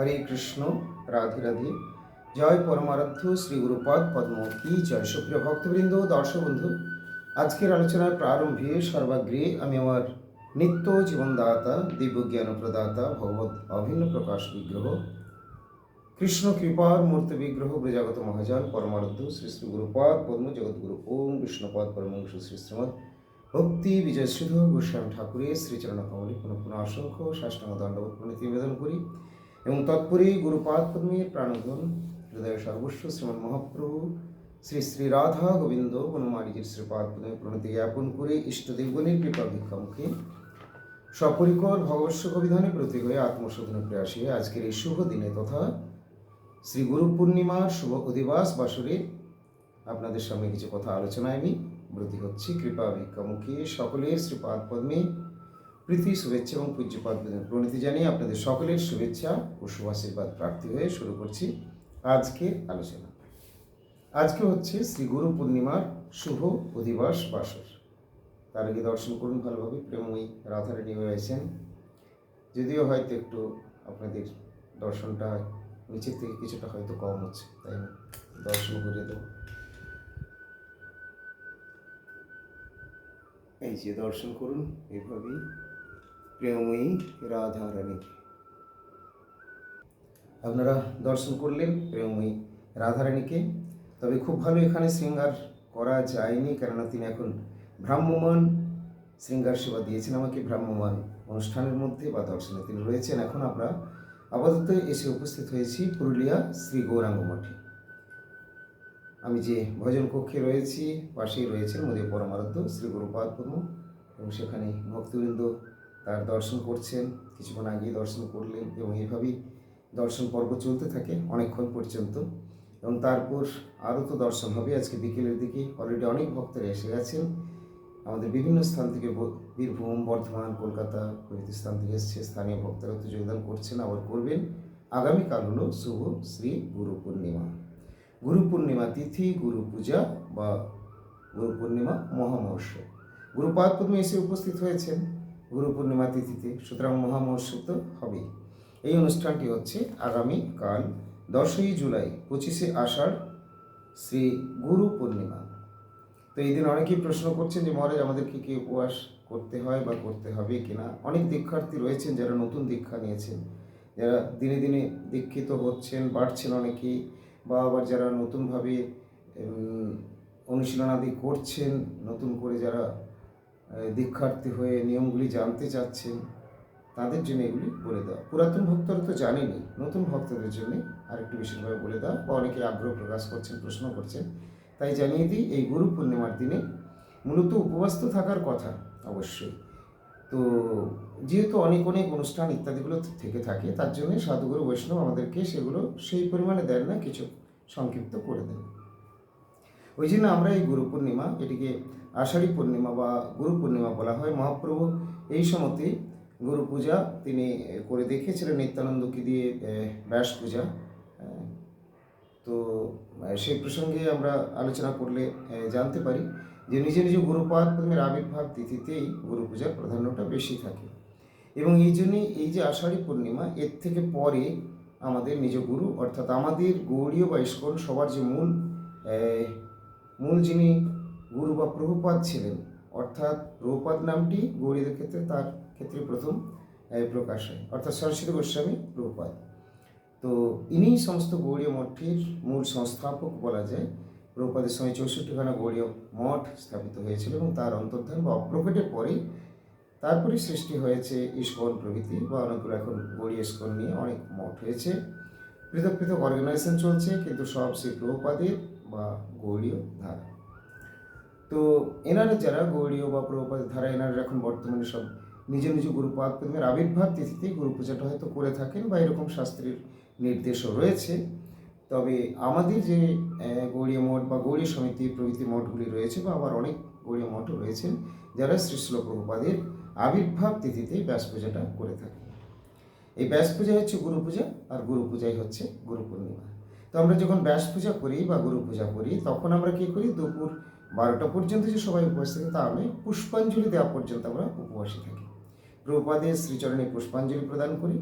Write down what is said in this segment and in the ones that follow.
হরে কৃষ্ণ, রাধে রাধে। জয় পরমারাধ্য, শ্রী গুরুপদ পদ্ম কি জয় সুপ্রিয় ভক্তবৃন্দ, দর্শক বন্ধু। আজকের আলোচনার প্রারম্ভে সর্বাগ্রে আমি আমার নিত্য জীবনদাতা দিব্যজ্ঞান প্রদাতা ভগবত অভিন্ন প্রকাশ বিগ্রহ, কৃষ্ণ কৃপার মূর্তি বিগ্রহ, ব্রজাগত মহাজন, পরমারাধ্য, শ্রী শ্রী গুরুপদ পদ্ম জগৎগুরু ওম, বিষ্ণুপদ পরমংশ শ্রী শ্রীমদ ভক্তি বিজয় সুধ গোস্বামী ঠাকুরের শ্রীচরণ কমলে পুনঃ পুনঃ অসংখ্য সাষ্টাঙ্গ দণ্ডবোধ প্রণীতি নিবেদন করি। এবং তৎপরে গুরুপাদ পদ্মের প্রাণধন হৃদয় সর্বস্ব শ্রীমন মহাপ্রভু। শ্রী শ্রী রাধা গোবিন্দ বনমালীজির শ্রীপাদ পদ্মে প্রণতি জ্ঞাপন করে ইষ্টদেবগণের কৃপা ভিক্ষামুখে সপরিকর ভগবস্ব কবিধানে প্রতি হয়ে আত্মশোধনে প্রয়াসে আজকের এই শুভ দিনে তথা শ্রী গুরু পূর্ণিমার শুভ অধিবাস বাসরে আপনাদের সামনে কিছু কথা আলোচনায় আমি ব্রতী হচ্ছি। কৃপা ভিক্ষামুখী সকলের শ্রীপাদ পদ্মে প্রীতি, শুভেচ্ছা এবং পূজ্যপাদ প্রণীতি জানিয়ে আপনাদের সকলের শুভেচ্ছা ও শুভাশীর্বাদ প্রার্থী হয়ে শুরু করছি আজকের আলোচনা। আজকে হচ্ছে শ্রী গুরু পূর্ণিমার শুভ অধিবাস বাসর। তার আগে দর্শন করুন ভালোভাবে। প্রেমময়ী রাধারানী হয়ে আছেন। যদিও হয়তো একটু আপনাদের দর্শনটা নিচের থেকে কিছুটা হয়তো কম হচ্ছে, তাই দর্শন করে দেবো। এই যে দর্শন করুন এইভাবেই। প্রেমময়ী রাধা রানীকে আপনারা দর্শন করলেন প্রেমময়ী রাধারানীকে। তবে খুব ভালো এখানে শৃঙ্গার করা যায়নি, কেননা তিনি এখন ভ্রাম্যমান। শৃঙ্গার সেবা দিয়েছেন আমাকে ভ্রাম্যমান অনুষ্ঠানের মধ্যে বা দর্শনে তিনি রয়েছেন। এখন আমরা আপাতত এসে উপস্থিত হয়েছি পুরুলিয়া শ্রী গৌরাঙ্গ মঠে। আমি যে ভজন কক্ষে রয়েছি, পাশেই রয়েছেন মোদী পরমারাধ্য শ্রী গুরুপাদ এবং সেখানে ভক্তবৃন্দ তার দর্শন করছেন, কিছুক্ষণ আগে দর্শন করলেন এবং এভাবেই দর্শন পর্ব চলতে থাকে অনেকক্ষণ পর্যন্ত। এবং তারপর আরও তো দর্শন হবে। আজকে বিকেলের দিকে অলরেডি অনেক ভক্তরা এসে গেছেন। আমাদের বিভিন্ন স্থান থেকে বীরভূম, বর্ধমান, কলকাতা প্রভৃতি স্থান থেকে এসছে। স্থানীয় ভক্তরা তো যোগদান করছেন, আবার করবেন। আগামীকাল হলো শুভ শ্রী গুরু পূর্ণিমা। গুরু পূর্ণিমা তিথি, গুরু পূজা বা গুরু পূর্ণিমা মহামহোৎসব। গুরুপাদ পদ্মে এসে উপস্থিত হয়েছেন। গুরু পূর্ণিমা তিথিতে, সুতরাং মহামহোৎসব তো হবেই। এই অনুষ্ঠানটি হচ্ছে আগামী কাল দশই জুলাই, পঁচিশে আষাঢ়, শ্রী গুরু পূর্ণিমা। তো এই দিন অনেকেই প্রশ্ন করছেন যে, মহারাজ, আমাদেরকে কি উপবাস করতে হয় বা করতে হবে কিনা অনেক দীক্ষার্থী রয়েছেন যারা নতুন দীক্ষা নিয়েছেন, যারা দিনে দিনে দীক্ষিত হচ্ছেন, বাড়ছেন অনেকেই, বা আবার যারা নতুনভাবে অনুশীলনাদি করছেন, নতুন করে যারা দীক্ষার্থী হয়ে নিয়মগুলি জানতে চাচ্ছেন, তাদের জন্য এগুলি বলে দেওয়া। পুরাতন ভক্তরা তো জানেনি নতুন ভক্তদের জন্য আরেকটু বিশেষভাবে বলে দেওয়া। বা অনেকে আগ্রহ প্রকাশ করছেন, প্রশ্ন করছেন। তাই জানিয়ে দিই, এই গুরু পূর্ণিমার দিনে মূলত উপবাস তো থাকার কথা অবশ্যই। তো যেহেতু অনেক অনেক অনুষ্ঠান ইত্যাদিগুলো থেকে থাকে, তার জন্য সাধুগুরু বৈষ্ণব আমাদেরকে সেগুলো সেই পরিমাণে দেন না, কিছু সংক্ষিপ্ত করে দেন। ওই জন্য আমরা এই গুরু পূর্ণিমা এটিকে আষাঢ়ী পূর্ণিমা বা গুরু পূর্ণিমা বলা হয়। মহাপ্রভু এই সময়তে গুরু পূজা তিনি করে দেখিয়েছিলেন নিত্যানন্দকে দিয়ে ব্যাস পূজা। তো সেই প্রসঙ্গে আমরা আলোচনা করলে জানতে পারি যে নিজ নিজ গুরুপাদ আবির্ভাব তিথিতেই গুরু পূজার প্রাধান্যটা বেশি থাকে। এবং এই জন্যই এই যে আষাঢ়ী পূর্ণিমা, এর থেকে পরে আমাদের নিজ গুরু, অর্থাৎ আমাদের গৌড়ীয় বা ইস্কন সবার যে মূল মূল যিনি গুরু বা প্রভুপাদ ছিলেন, অর্থাৎ প্রভুপাদ নামটি গৌরীদের ক্ষেত্রে তার ক্ষেত্রে প্রথম প্রকাশ হয়। অর্থাৎ সরস্বতী গোস্বামী প্রভুপাদ। তো ইনিই সমস্ত গৌড়ীয় মঠটির মূল সংস্থাপক বলা যায়। প্রভুপাদের সময় চৌষট্টিখানা গৌড়ীয় মঠ স্থাপিত হয়েছিল এবং তার অন্তর্ধান বা অপ্রকটের পরেই তারপরে সৃষ্টি হয়েছে ইস্কন প্রভৃতি বা অনেকগুলো এখন গৌড়ীয় ইস্কন নিয়ে অনেক মঠ হয়েছে। পৃথক পৃথক অর্গানাইজেশন চলছে, কিন্তু সব সেই প্রভুপাদের বা গৌড়ীয় ধারা। তো এনারা যারা গৌড়ীয় বা প্রভুপাদের ধারা এনারা এখন বর্তমানে সব নিজ নিজ গুরুপাদ পদ্মের আবির্ভাব তিথিতে গুরু পূজাটা হয়তো করে থাকেন বা এরকম শাস্ত্রের নির্দেশও রয়েছে। তবে আমাদের যে গৌড়ীয় মঠ বা গৌড়ীয় সমিতি প্রভৃতি মঠগুলি রয়েছে বা আবার অনেক গৌড়ীয় মঠও রয়েছেন, যারা শ্রীশ্ল প্রভুপাদের আবির্ভাব তিথিতে ব্যাস পূজাটা করে থাকে এই ব্যাস পূজা হচ্ছে গুরু পূজা আর গুরু পূজাই হচ্ছে গুরু পূর্ণিমা তো আমরা যখন ব্যাস পূজা করি বা গুরু পূজা করি, তখন আমরা কী করি? দুপুর বারোটা পর্যন্ত যে সবাই উপবাস থাকে, তা নয়, পুষ্পাঞ্জলি দেওয়া পর্যন্ত আমরা উপবাসী থাকি। প্রভুপাদের শ্রীচরণে পুষ্পাঞ্জলি প্রদান করি।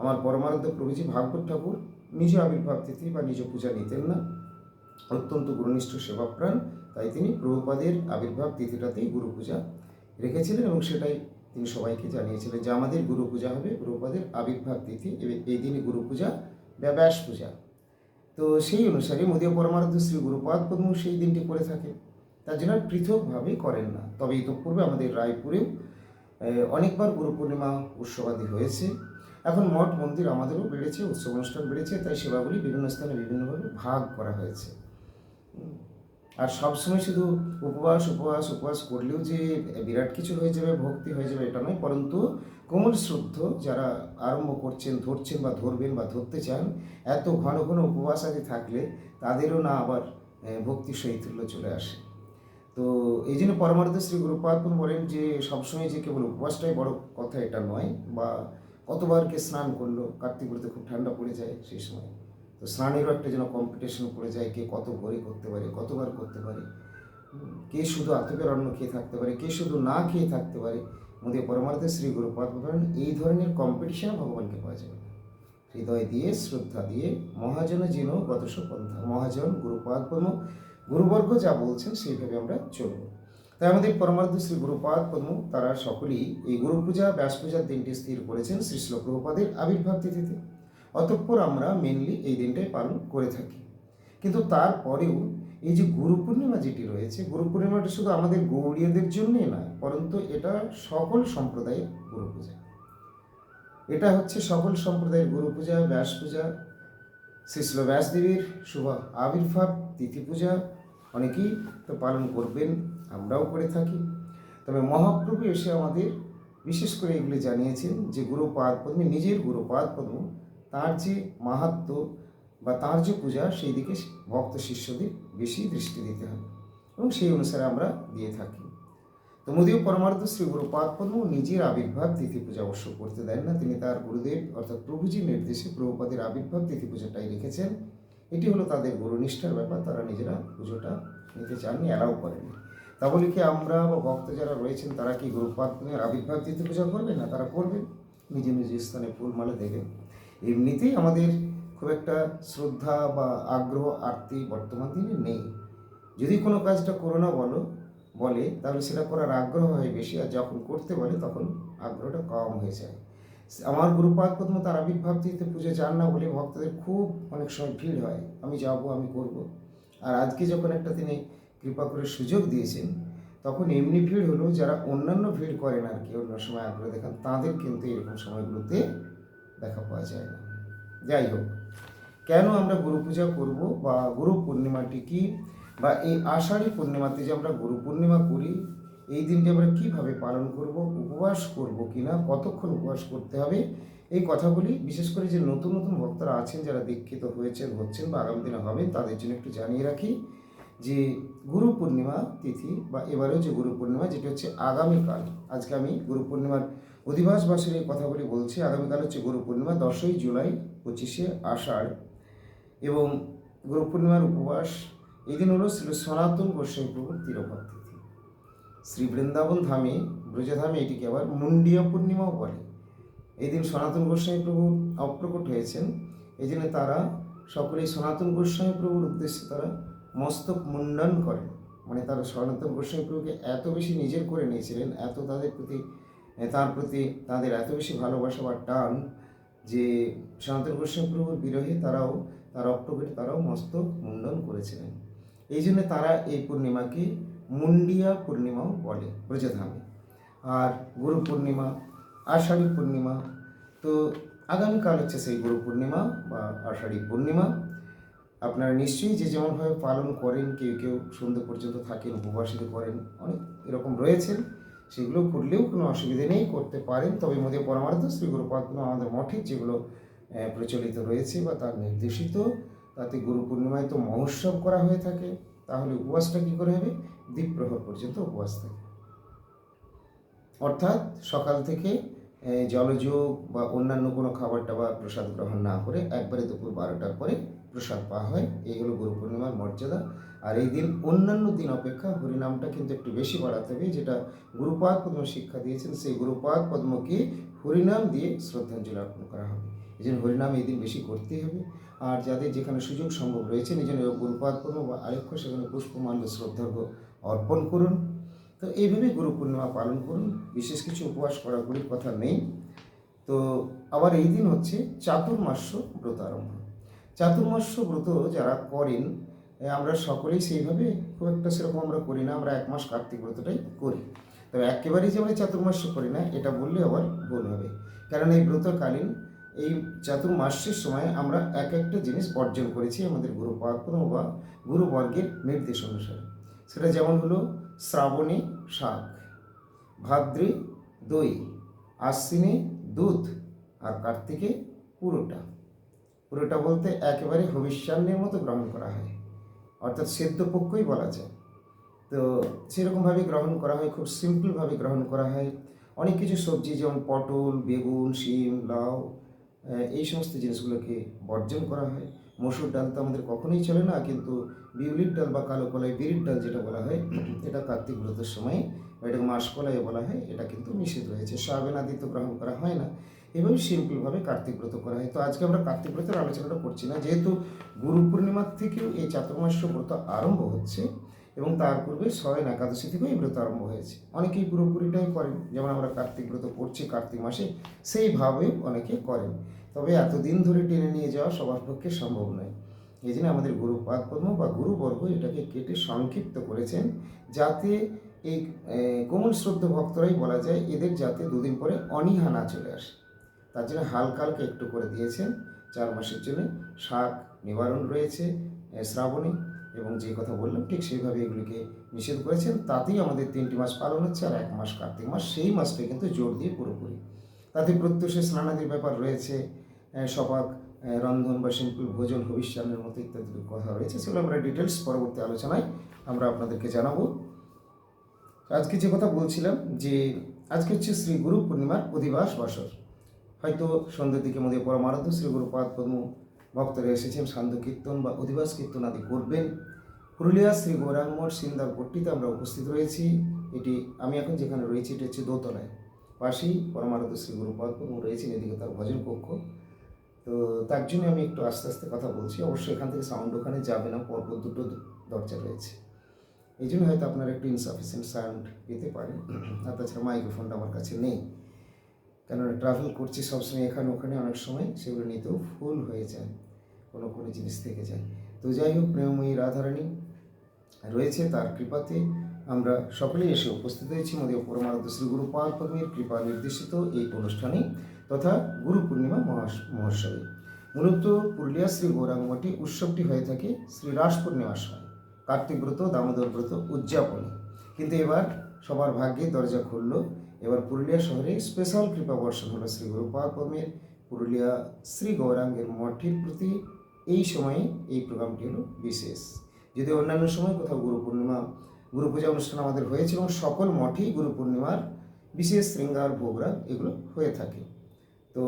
আমার পরমানন্দ প্রভুজি ভাগবত ঠাকুর নিজ আবির্ভাব তিথি বা নিজ পূজা নিতেন না। অত্যন্ত গুরুনিষ্ঠ সেবাপ্রাণ, তাই তিনি প্রভুপাদের আবির্ভাব তিথিটাতেই গুরু পূজা রেখেছিলেন এবং সেটাই তিনি সবাইকে জানিয়েছিলেন যে আমাদের গুরু পূজা হবে। প্রভুপাদের আবির্ভাব তিথি এই দিনই গুরু পূজা বা ব্যাস পূজা। তো সেই অনুসারে মোদীয় পরমারাধ্য শ্রী গুরুপাদ পদ্ম সেই দিনটি করে থাকে। তার জন্য পৃথকভাবে করেন না। তবে ইতপূর্বে আমাদের রায়পুরেও অনেকবার গুরু পূর্ণিমা উৎসবাদি হয়েছে। এখন মঠ মন্দির আমাদেরও বেড়েছে, উৎসব অনুষ্ঠান বেড়েছে, তাই সেবাগুলি বিভিন্ন স্থানে বিভিন্নভাবে ভাগ করা হয়েছে। আর সবসময় শুধু উপবাস উপবাস উপবাস করলেও যে বিরাট কিছু হয়ে যাবে, ভক্তি হয়ে যাবে, এটা নয়, পরন্তু কোমল শ্রদ্ধ যারা আরম্ভ করছেন, ধরছেন বা ধরবেন বা ধরতে চান, এত ঘন ঘন উপবাস আদি থাকলে তাদেরও না আবার ভক্তি শৈথিল্য চলে আসে। তো এই জন্য পরমার্থ শ্রী গুরুপাদন বলেন যে, সবসময় যে কেবল উপবাসটাই বড় কথা এটা নয় বা কতবার কে স্নান করল, কার্তিক পুরীতে খুব ঠান্ডা পড়ে যায় সেই সময়। তো স্নানেরও একটা যেন কম্পিটিশন পড়ে যায়, কে কত ভরে করতে পারে, কতবার করতে পারে। কে শুধু আতপের অন্ন খেয়ে থাকতে পারে, কে শুধু না খেয়ে থাকতে পারে মোদী পরমার্থ শ্রী গুরুপাদ বলেন এই ধরনের কম্পিটিশন ভগবানকে পাওয়া যাবে হৃদয় দিয়ে, শ্রদ্ধা দিয়ে, মহাজন যেন গতস পন্থা, মহাজন গুরুপাদ পদ্ম, গুরুবর্গ যা বলছেন সেইভাবে আমরা চলব। তাই আমাদের পরমার্থ শ্রী গুরুপাদ পদ্ম, তারা সকলেই এই গুরু পূজা, ব্যাস পূজার দিনটি স্থির করেছেন শ্রী প্রভুপাদের আবির্ভাব তিথিতে। অতঃপর আমরা মেনলি এই দিনটাই পালন করে থাকি। কিন্তু তারপরেও এই যে গুরু পূর্ণিমা যেটি রয়েছে, গুরু পূর্ণিমাটা শুধু আমাদের গৌড়ীয়দের জন্যই নয়, পরন্তু এটা সকল সম্প্রদায়ের গুরু পূজা। এটা হচ্ছে সকল সম্প্রদায়ের গুরু পূজা, ব্যাস পূজা শ্রীশ্ল ব্যাসদেবীর শুভ আবির্ভাব, তিথি পূজা, অনেকেই তো পালন করবেন, আমরাও করে থাকি। তবে মহাপ্রভু এসে আমাদের বিশেষ করে এগুলি জানিয়েছেন যে গুরুপাদ পদ্ম, নিজের গুরুপাদ পদ্ম, তার যে মাহাত্ম বা তার যে পূজা, সেই দিকে ভক্ত শিষ্যদের বেশি দৃষ্টি দিতে হবে এবং সেই অনুসারে আমরা দিয়ে থাকি। তো মোদীয় পরমার্থ শ্রী গুরুপাদ পদ্ম নিজের আবির্ভাব তিথি পূজা অবশ্য করতে দেন না। তিনি তার গুরুদেব অর্থাৎ প্রভুজির নির্দেশে প্রভুপাদের আবির্ভাব তিথি পূজাটাই রেখেছেন। এটি হলো তাদের গুরুনিষ্ঠার ব্যাপার, তারা নিজেরা পুজোটা নিতে চাননি, অ্যালাউ করেনি তা বলে কি, আমরা বা ভক্ত যারা রয়েছেন, তারা কি গুরুপাদ পদ্মের আবির্ভাব তিথি পূজা করবে না? তারা করবেন নিজ নিজ স্থানে ফুলমালা দেবেন। এমনিতেই আমাদের খুব একটা শ্রদ্ধা বা আগ্রহ, আরতি বর্তমান দিনে নেই। যদি কোনো কাজটা করো না বলো, বলে, তাহলে সেটা করার আগ্রহ হয় বেশি, আর যখন করতে বলে, তখন আগ্রহটা কম হয়ে যায়। আমার গুরুপাদ পদ্ম তার আবির্ভাব তিথিতে পুজো চান না বলে ভক্তদের খুব অনেক সময় ভিড় হয়, আমি যাব, আমি করব। আর আজকে যখন একটা তিনি কৃপা করে সুযোগ দিয়েছেন, তখন এমনি ভিড় হলো, যারা অন্যান্য ভিড় করেন আর কি, অন্য সময় আগ্রহ দেখান, তাদের কিন্তু এরকম সময়গুলোতে দেখা পাওয়া যায় না। যাই হোক, কেন আমরা গুরু পূজা করব বা গুরু পূর্ণিমাটি কি বা এই আষাঢ়ী পূর্ণিমাতে যে আমরা গুরু পূর্ণিমা করি, এই দিনটি আমরা কীভাবে পালন করব, উপবাস করব কি না কতক্ষণ উপবাস করতে হবে, এই কথাগুলি, বিশেষ করে যে নতুন নতুন ভক্তরা আছেন, যারা দীক্ষিত হয়েছেন, হচ্ছেন বা আগামী দিনে হবেন, তাদের জন্য একটু জানিয়ে রাখি। যে গুরু পূর্ণিমা তিথি বা এবারেও যে গুরু পূর্ণিমা, যেটি হচ্ছে আগামীকাল। আজকে আমি গুরু পূর্ণিমার অধিবাস বাসের এই কথাগুলি বলছি। আগামীকাল হচ্ছে গুরু পূর্ণিমা, দশই জুলাই পঁচিশে আষাঢ়। এবং গুরু পূর্ণিমার উপবাস এই দিন হলো শ্রী সনাতন গোস্বামী প্রভুর তিরোভাব তিথি। শ্রী বৃন্দাবন ধামে ব্রজধামে এটিকে আবার মুন্ডিয়া পূর্ণিমাও বলে। এই দিন সনাতন গোস্বামী প্রভু অপ্রকট হয়েছেন। এই তারা সকলেই সনাতন গোস্বামী প্রভুর উদ্দেশ্যে তারা মস্তক মুন্ডন করেন। মানে তারা সনাতন গোস্বামী প্রভুকে এত বেশি নিজের করে নিয়েছিলেন, এত তাদের প্রতি তার প্রতি তাদের এত বেশি ভালোবাসা বা টান যে সনাতন গোস্বামী প্রভুর বিরহে তারাও, তার অপ্রকট তারাও মস্তক মুন্ডন করেছিলেন। এই জন্য তারা এই পূর্ণিমাকে মুন্ডিয়া পূর্ণিমাও বলে ব্রজধামে। আর গুরু পূর্ণিমা, আষাঢ়ী পূর্ণিমা, তো আগামীকাল হচ্ছে সেই গুরু পূর্ণিমা বা আষাঢ়ী পূর্ণিমা। আপনারা নিশ্চয়ই যে যেমনভাবে পালন করেন, কেউ কেউ সন্ধ্যে পর্যন্ত থাকেন, উপবাসিত করেন, অনেক এরকম রয়েছেন, সেগুলো করলেও কোনো অসুবিধে নেই, করতে পারেন। তবে মধ্যে পরমার্থ শ্রী গুরুপাদ আমাদের মঠে যেগুলো প্রচলিত রয়েছে বা তার নির্দেশিত, তাতে গুরু পূর্ণিমায় তো মহোৎসব করা হয়ে থাকে, তাহলে উপবাসটা কী করে হবে? দ্বীপ প্রহর পর্যন্ত উপবাস থাকে। অর্থাৎ সকাল থেকে জলযোগ বা অন্যান্য কোনো খাবার টাবার প্রসাদ গ্রহণ না করে একবারে দুপুর বারোটার পরে প্রসাদ পাওয়া হয়, এই হলো গুরু পূর্ণিমার মর্যাদা। আর এই দিন অন্যান্য দিন অপেক্ষা হরিনামটা কিন্তু একটু বেশি বাড়াতে হবে, যেটা গুরুপাদ পদ্ম শিক্ষা দিয়েছেন। সেই গুরুপাদ পদ্মকে হরিনাম দিয়ে শ্রদ্ধাঞ্জলি অর্পণ করা হবে। এই জন্য হরিনাম এই দিন বেশি করতেই হবে। আর যাদের যেখানে সুযোগ সম্ভব রয়েছে নিজের গুরুপাদ পূর্ণ বা আরেক্ষ সেখানে পুষ্পমাল্য শ্রদ্ধার্ঘ অর্পণ করুন। তো এইভাবে গুরু পূর্ণিমা পালন করুন। বিশেষ কিছু উপবাস করাগুলির কথা নেই। তো আবার এই দিন হচ্ছে চাতুর্মাস্য ব্রত আরম্ভ। চাতুর্মাস্য ব্রত যারা করেন আমরা সকলেই সেইভাবে খুব একটা সেরকম আমরা করি না, আমরা এক মাস কার্তিক ব্রতটাই করি। তবে একেবারেই যে আমরা চাতুর্মাস্য করি না, এটা বললে আবার ভুল হবে। কারণ এই ব্রতকালীন, এই চাতুর্মাস্যের সময় আমরা এক একটা জিনিস অর্জন করেছি আমাদের গুরু পাত্র বা গুরুবর্গের নির্দেশ অনুসারে। সেটা যেমন হলো শ্রাবণে শাক, ভাদ্রে দই, আশ্বিনে দুধ আর কার্তিকে পুরোটা। পুরোটা বলতে একেবারে ভবিষ্যান্নের মতো গ্রহণ করা হয়। অর্থাৎ সেদ্ধ পক্ষই বলা যায়। তো সেরকমভাবে গ্রহণ করা হয়, খুব সিম্পলভাবে গ্রহণ করা হয়। অনেক কিছু সবজি যেমন পটল, বেগুন, শিম, লাউ এই সমস্ত জিনিসগুলোকে বর্জন করা হয়। মসুর ডাল তো আমাদের কখনোই চলে না, কিন্তু বিউলির ডাল বা কালো কলাই বিরির ডাল যেটা বলা হয়, এটা কার্তিক ব্রতের সময় এটাকে মাসকলাই বলা হয়, এটা কিন্তু নিষেধ রয়েছে। সাবেন আদি তো গ্রহণ করা হয় না। এভাবে সিম্পলভাবে কার্তিক ব্রত করা হয়। তো আজকে আমরা কার্তিক ব্রতের আলোচনাটা করছি না। যেহেতু গুরু পূর্ণিমার থেকেও এই চাতুর্মাস্য ব্রত আরম্ভ হচ্ছে এবং তার পূর্বে স্বয়ন একাদশী থেকেও এই ব্রত আরম্ভ হয়েছে। অনেকেই পুরোপুরিটাই করেন, যেমন আমরা কার্তিক ব্রত করছি কার্তিক মাসে সেইভাবে অনেকে করেন। তবে এতদিন ধরে টেনে নিয়ে যাওয়া সবার পক্ষে সম্ভব নয়। এই জন্য আমাদের গুরু পাদপদ্ম বা গুরুবর্গ এটাকে কেটে সংক্ষিপ্ত করেছেন, যাতে এই কোমল শ্রদ্ধ ভক্তরাই বলা যায় এদের যাতে দুদিন পরে অনীহা না চলে আসে। তার জন্য হালকা হালকা একটু করে দিয়েছেন। চার মাসের জন্য শাক নিবারণ রয়েছে শ্রাবণী এবং যে কথা বললাম ঠিক সেইভাবে এগুলিকে নিষেধ করেছেন। তাতেই আমাদের তিনটি মাস পালন হচ্ছে আর এক মাস কার্তিক মাস, সেই মাসটা কিন্তু জোর দিয়ে পুরোপুরি। তাতে প্রত্যুষে স্নানাদির ব্যাপার রয়েছে সপাক রন্ধন বা সিম্পল ভোজন ভবিষ্যানের মতো ইত্যাদি কথা রয়েছে, সেগুলো আমরা ডিটেলস পরবর্তী আলোচনায় আমরা আপনাদেরকে জানাব। আজকে যে কথা বলছিলাম যে, আজকে হচ্ছে শ্রী গুরু পূর্ণিমার অধিবাস বাসর হয়তো সন্ধ্যের দিকে মধ্যে পরমারাধ্য শ্রী গুরুপাদ পদ্ম ভক্তরা এসেছেন সান্ধ্য কীর্তন বা অধিবাস কীর্তন আদি করবেন। পুরুলিয়া শ্রী গৌরাঙ্গমঠ সিন্দার পট্টিতে আমরা উপস্থিত রয়েছি। এটি আমি এখন যেখানে রয়েছি, এটি হচ্ছে দোতলায়। পাশেই পরমারাধ্য শ্রী গুরুপাদ পদ্ম রয়েছেন, এদিকে তার ভজন কক্ষ। তো তার জন্য আমি একটু আস্তে আস্তে কথা বলছি। অবশ্যই এখান থেকে সাউন্ড ওখানে যাবে না, পরপর দুটো দরজা রয়েছে। এই জন্য হয়তো আপনারা একটু ইনসাফিসিয়েন্ট সাউন্ড পেতে পারেন। আর তাছাড়া মাইক্রোফোনটা আমার কাছে নেই। কেননা ট্রাভেল করছি সবসময় এখানে, ওখানে অনেক সময়, সেগুলো নিতেও ফুল হয়ে যায়, কোনো কোনো জিনিস থেকে যায়। তো যাই হোক প্রেমময়ী রাধারানী রয়েছে তার কৃপাতে। আমরা সকলেই এসে উপস্থিত হয়েছি। মোদী পরমারাধ্য শ্রী গুরু পালপদ্মের কৃপা নির্দেশিত এই অনুষ্ঠানে তথা গুরু পূর্ণিমা মহোৎসবে। মূলত পুরুলিয়া শ্রী গৌরাঙ্গমঠে উৎসবটি হয়ে থাকে শ্রী রাস পূর্ণিমার সময়। কার্তিক ব্রত, দামোদর ব্রত উদযাপনে। কিন্তু এবার সবার ভাগ্যে দরজা খুললো এবার পুরুলিয়া শহরে স্পেশাল কৃপা বর্ষণ হলো শ্রী গুরুপাদ পদ্মের পুরুলিয়া শ্রী গৌরাঙ্গের মঠের প্রতি। এই সময়ে এই প্রোগ্রামটি হলো বিশেষ। যদি অন্যান্য সময় কোথাও গুরু পূর্ণিমা, গুরু পূজা অনুষ্ঠান আমাদের হয়েছে এবং সকল মঠেই গুরু পূর্ণিমার বিশেষ শৃঙ্গার, ভোগরাগ এগুলো হয়ে থাকে। তো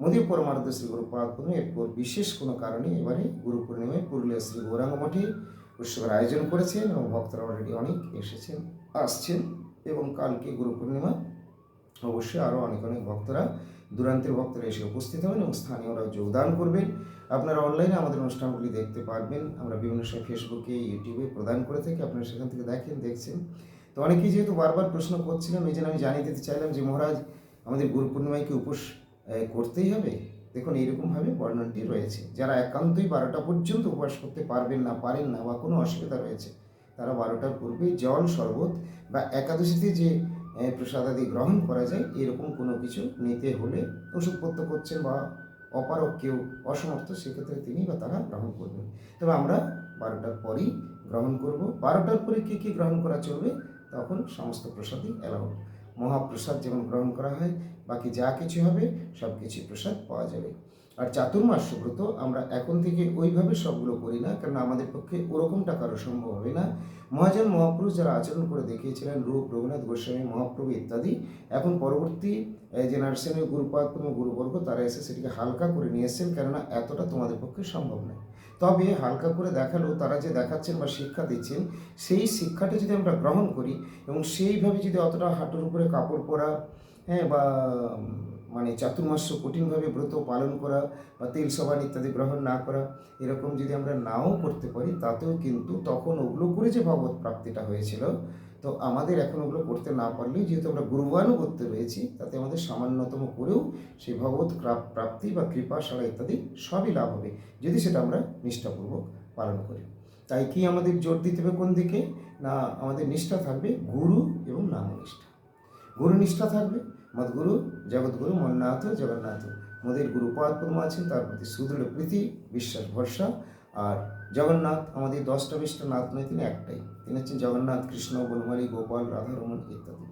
মোদী পরমার্থ শ্রী গুরুপাদ পদ্মে এরপর বিশেষ কোনো কারণে এবারে গুরু পূর্ণিমায় পুরুলিয়া শ্রী গৌরাঙ্গ মঠে উৎসবের আয়োজন করেছেন এবং ভক্তরা অলরেডি অনেক এসেছেন, আসছেন এবং কালকে গুরু পূর্ণিমা অবশ্যই আরও অনেক অনেক ভক্তরা, দূরান্তের ভক্তরা এসে উপস্থিত হবেন এবং স্থানীয়রা যোগদান করবেন। আপনারা অনলাইনে আমাদের অনুষ্ঠানগুলি দেখতে পারবেন। আমরা বিভিন্ন সময় ফেসবুকে ইউটিউবে প্রদান করে থাকি, আপনারা সেখান থেকে দেখেন, দেখছেন। তো অনেকেই যেহেতু বারবার প্রশ্ন করছিলাম, এই জন্য আমি জানিয়ে দিতে চাইলাম যে মহারাজ, আমাদের গুরু পূর্ণিমায় কি উপোস করতেই হবে? দেখুন, এইরকমভাবে বর্ণনটি রয়েছে। যারা একান্তই বারোটা পর্যন্ত উপবাস করতে পারবেন না, পারেন না বা কোনো অসুবিধা রয়েছে, তারা বারোটার পূর্বে জল, শরবত বা একাদশীতে যে প্রসাদাদি গ্রহণ করা যায়, এরকম কোনো কিছু নিতে হলে ওষুধপত্র করছেন বা অপারক কেউ অসমর্থ সেক্ষেত্রে তিনি বা তারা গ্রহণ করবেন। তবে আমরা বারোটার পরেই গ্রহণ করব। বারোটার পরে কী কী গ্রহণ করা চলবে? তখন সমস্ত প্রসাদই অ্যালাউড মহাপ্রসাদ যেমন গ্রহণ করা হয়, বাকি যা কিছু হবে সব কিছু প্রসাদ পাওয়া যাবে। আর চাতুর্মাস্য ব্রত আমরা এখন থেকে ওইভাবে সবগুলো করি না কারণ আমাদের পক্ষে ওরকমটা কারও সম্ভব হবে না। মহাজন মহাপুরুষ যারা আচরণ করে দেখিয়েছিলেন, রূপ রঘুনাথ গোস্বামী, মহাপ্রভু ইত্যাদি, এখন পরবর্তী যে জেনারেশনের গুরুপাদ কোনো গুরুবর্গ, তারা এসে সেটিকে হালকা করে নিয়ে এসেছেন, কেননা এতটা তোমাদের পক্ষে সম্ভব নয়। তবে হালকা করে দেখাল, তারা যে দেখাচ্ছেন বা শিক্ষা দিচ্ছেন, সেই শিক্ষাটা যদি আমরা গ্রহণ করি এবং সেইভাবে যদি অতটা হাঁটুর উপরে কাপড় পরা হ্যাঁ বা মানে চাতুর্মাস্য কঠিনভাবে ব্রত পালন করা বা তেল সবান ইত্যাদি গ্রহণ না করা, এরকম যদি আমরা নাও করতে পারি, তাতেও কিন্তু তখন ওগুলো করে যে ভগবত প্রাপ্তিটা হয়েছিল, তো আমাদের এখন ওগুলো করতে না পারলেও যেহেতু আমরা গুরুবানও করতে রয়েছি, তাতে আমাদের সামান্যতম করেও সেই ভগবত প্রাপ্তি বা কৃপা সারা ইত্যাদি সবই লাভ হবে, যদি সেটা আমরা নিষ্ঠাপূর্বক পালন করি। তাই কি আমাদের জোর দিতে হবে কোন দিকে? না, আমাদের নিষ্ঠা থাকবে গুরু এবং নামনিষ্ঠা। গুরু নিষ্ঠা থাকবে, মদগুরু জগৎগুরু মন্নাথ, জগন্নাথ মোদের গুরুপাদ পদ্ম আছেন, তার প্রতি সুদৃঢ় প্রীতি, বিশ্বাস, ভরসা। আর জগন্নাথ আমাদের দশটা বিশটা নাথ নয়, তিনি একটাই। তিনি হচ্ছেন জগন্নাথ, কৃষ্ণ, বনমালী, গোপাল রাধারমন ইত্যাদি।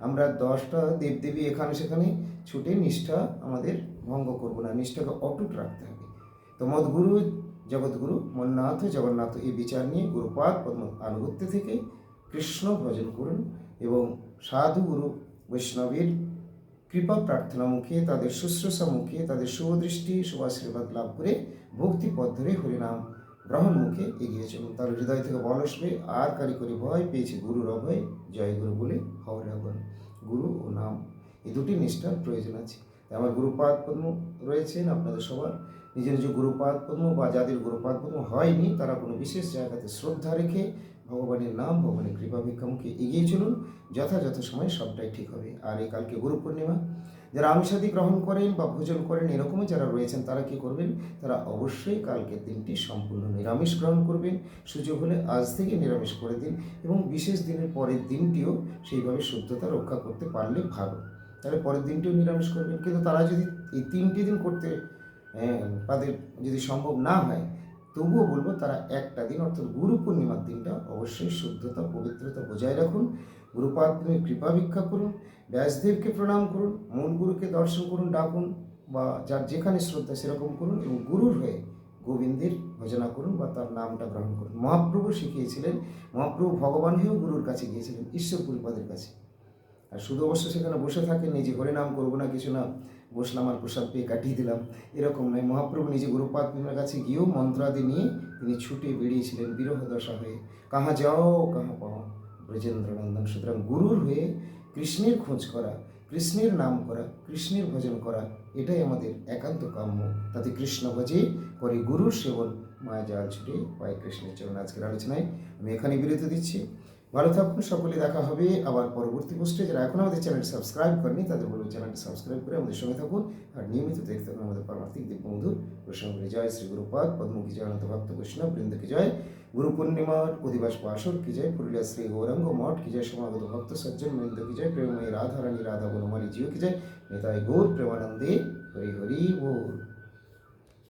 আমরা দশটা দেবদেবী এখানে সেখানে ছুটে নিষ্ঠা আমাদের ভঙ্গ করব না, নিষ্ঠাকে অটুট রাখতে হবে। তো মদগুরু, জগৎগুরু, মন্নাথ, জগন্নাথ এই বিচার নিয়ে গুরুপাদ পদ্ম আনুগত্য থেকে কৃষ্ণ ভজন করুন এবং সাধু গুরু বৈষ্ণবের কৃপা প্রার্থনা মুখে, তাদের শুশ্রূষা মুখে, তাদের শুভদৃষ্টি শুভাশীর্বাদ লাভ করে ভক্তি পথ ধরে হরিনাম গ্রহণ মুখে এগিয়ে চলুন। তার হৃদয় থেকে বল আসবে, আর কারিকরি ভয় পেয়েছে গুরুর অভয় জয় গুরু বলে হওয়া লাগন গুরু ও নাম এই দুটি নিষ্ঠার প্রয়োজন আছে। আমার গুরুপাদ পদ্ম রয়েছেন আপনাদের সবার। নিজের নিজ গুরুপাদ পদ্ম বা যাদের গুরুপাদ পদ্ম হয়নি, তারা কোনো বিশেষ জায়গাতে শ্রদ্ধা রেখে ভগবানের নাম, ভগবানের কৃপা, ভিক্ষামুখে এগিয়ে চলুন। যথাযথ সময় সবটাই ঠিক হবে। আর এই কালকে গুরু পূর্ণিমা, যারা আমিষাদি গ্রহণ করেন বা ভোজন করেন, এরকমই যারা রয়েছেন, তারা কি করবেন? তারা অবশ্যই কালকের দিনটি সম্পূর্ণ নিরামিষ গ্রহণ করবেন। সুযোগ হলে আজ থেকে নিরামিষ করে দিন এবং বিশেষ দিনের পরের দিনটিও সেইভাবে শুদ্ধতা রক্ষা করতে পারলে ভালো। তাহলে পরের দিনটিও নিরামিষ করবেন। কিন্তু তারা যদি এই তিনটি দিন করতে তাদের যদি সম্ভব না হয় তবুও বলব তারা একটা দিন, অর্থাৎ গুরু পূর্ণিমার দিনটা অবশ্যই শুদ্ধতা, পবিত্রতা বজায় রাখুন। গুরুপাদ তুমি কৃপা ভিক্ষা করুন, ব্যাসদেবকে প্রণাম করুন মূল গুরুকে দর্শন করুন, ডাকুন বা যার যেখানে শ্রদ্ধা সেরকম করুন এবং গুরুর হয়ে গোবিন্দের ভজনা করুন বা তার নামটা গ্রহণ করুন। মহাপ্রভু শিখিয়েছিলেন, মহাপ্রভু ভগবান হয়েও গুরুর কাছে গিয়েছিলেন, ঈশ্বর গুরুপাদের কাছে। আর শুধু অবশ্য সেখানে বসে থাকেন, নিজে হরিনাম করব না, কিছু না। বসলাম আর প্রসাদ পেয়ে কাটিয়ে দিলাম। এরকম নয়, মহাপ্রভু নিজে গুরুপাদ কাছে গিয়েও মন্ত্রাদি নিয়ে তিনি ছুটে বেরিয়েছিলেন বিরহ দশা হয়ে। কাহা যাও, কাহা পাও, ব্রজেন্দ্র নন্দন। সুতরাং গুরুর হয়ে কৃষ্ণের খোঁজ করা, কৃষ্ণের নাম করা, কৃষ্ণের ভজন করা, এটাই আমাদের একান্ত কাম্য। তাতে কৃষ্ণ ভজে করে গুরুর সেবন মায়া জাল ছুটে পায় কৃষ্ণের চরণ। আজকের আলোচনায় আমি এখানে বিরতি দিচ্ছি। ভালো থাকুন সকলে দেখা হবে আবার পরবর্তী পোস্টে যারা এখন আমাদের চ্যানেল সাবস্ক্রাইব করেনি তাদের বলব চ্যানেলটি সাবস্ক্রাইব করে আমাদের সঙ্গে থাকুন। আর নিয়মিত দেখতে থাকুন আমাদের পারমার্থিক দিব্যমধুর প্রসঙ্গ। জয় শ্রী গুরুপাদ পদ্মকি জয়ন্ত ভক্ত বৈষ্ণব বৃন্দ কি জয়। গুরু পূর্ণিমার অধিবাস পাশর কি জয়? পুরুলিয়া শ্রী গৌরাঙ্গ মঠ কি জয়? সমাগত ভক্ত সজ্জন বৃন্দ কি জয়? প্রেমময়ী রাধা রানী রাধা বনমালী জিও কি জয়? নেতায় গৌর, প্রেমানন্দে হরি হরি बोल